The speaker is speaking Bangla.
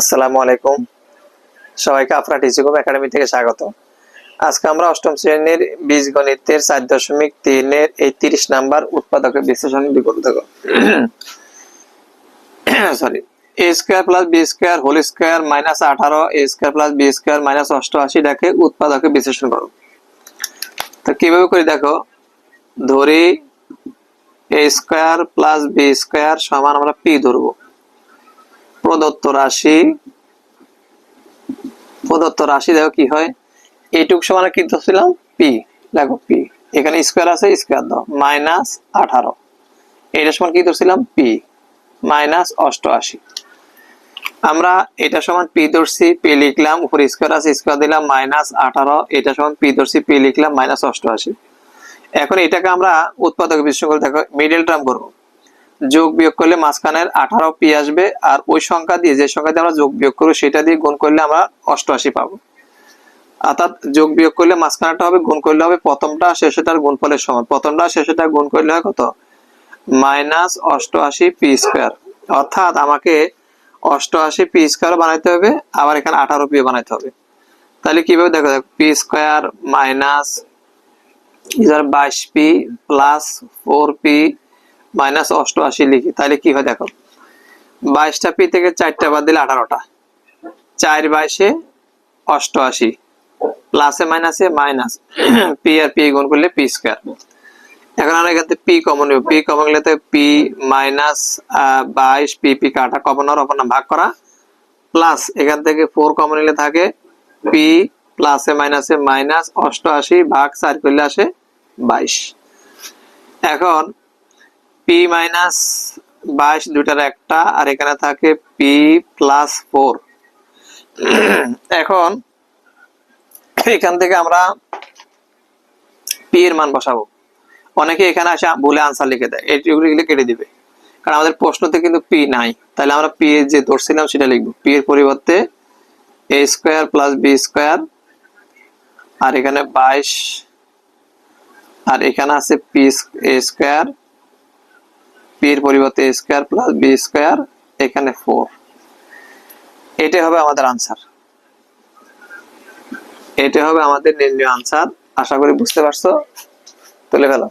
আসসালামু আলাইকুম। সবাইকে আপনার টিচিকম একাডেমি থেকে স্বাগত। আজকে আমরা অষ্টম শ্রেণির বীজগণিতের চার দশমিক তিনের এই তিরিশ নাম্বার উৎপাদকের বিশ্লেষণ বিকল্প sorry a square plus b square whole square minus আঠারো a square plus b square minus অষ্টআশি ডাকে উৎপাদকের বিশ্লেষণ করো। তো কীভাবে করি দেখো? ধরি a square plus b square সমান আমরা পি ধরবো। প্রদত্ত রাশি প্রদত্ত রাশি, দেখো কি হয়? এইটুক সমান কি ধরছিলাম? পি দেখো পি এখানে স্কোয়ার আছে স্কোয়ার দাও মাইনাস আঠারো। এটা সমান কি ধরছিলাম? পি মাইনাস অষ্টআশি। আমরা এটা সমান পি ধরছি পি লিখলাম, উপরে স্কোয়ার আছে স্কোয়ার দিলাম মাইনাস আঠারো, এটা সমান পি ধরছি পি লিখলাম মাইনাস অষ্টআশি। এখন এটাকে আমরা উৎপাদক বিশৃঙ্খল দেখো মিডল টার্ম করব। যোগ বিয়োগ করলে মাঝখানের আঠারো পি আসবে, আর ওই সংখ্যা দিয়ে যে সংখ্যা দিয়ে আমরা যোগ বিয়োগ করব, সেটা দিয়ে গুণ করলে আমরা অষ্টআশি পাবো। অর্থাৎ যোগ বিয়োগ করলে মাঝখানেটা হবে, গুণ করলে হবে প্রথমটা শেষেটার গুণফলের সমান। প্রথমটা শেষেটা গুণ করলে হয় কত? মাইনাস অষ্টআশি পি স্কোয়ার। অর্থাৎ আমাকে অষ্টআশি পি স্কোয়ার বানাইতে হবে, আবার এখানে আঠারো পি বানাইতে হবে। তাহলে কীভাবে দেখো দেখো, পি স্কোয়ার মাইনাস বাইশ p plus four p minus অষ্টআশি লিখি, তাহলে কি হয় দেখো? বাইশটা পি থেকে চারটা বাদ দিলে আঠারোটা। চার বাইশে অষ্টআশি, প্লাসে মাইনাসে মাইনাস। পি আর পি গুণ করলে পি স্কোয়ার। এখন আমরা এখান থেকে পি কমন পি কমন নিলে পি মাইনাস বাইশ, পি পি কাটা কমন হওয়ার অপর ভাগ করা। প্লাস এখান থেকে ফোর কমন নিলে থাকে পি প্লাসে মাইনাসে মাইনাস, অষ্টআশি ভাগ চার করলে আসে বাইশ। এখন পি মাইনাস বাইশ দুটার একটা, আর এখানে থাকে পি প্লাস ফোর এখন এখান থেকে আমরা পি এর মান বসাবো। অনেকে এখানে আসে ভুলে আনসার লিখে দেয়। এইগুলো লিখে কেটে দিবে। কারণ আমাদের প্রশ্নতে কিন্তু পি নাই। তাহলে আমরা পি এর যে ধরছিলাম সেটা লিখব। পি এর পরিবর্তে a square plus b square আর এখানে বাইশ, আর এখানে আছে পি স্কোয়ার এর পরিবর্তে স্কোয়ার প্লাস বি স্কোয়ার এখানে ফোর এটাই হবে আমাদের আনসার এটা হবে আমাদের নির্ণয় আনসার আশা করি বুঝতে পারছ? তুলে ফেলো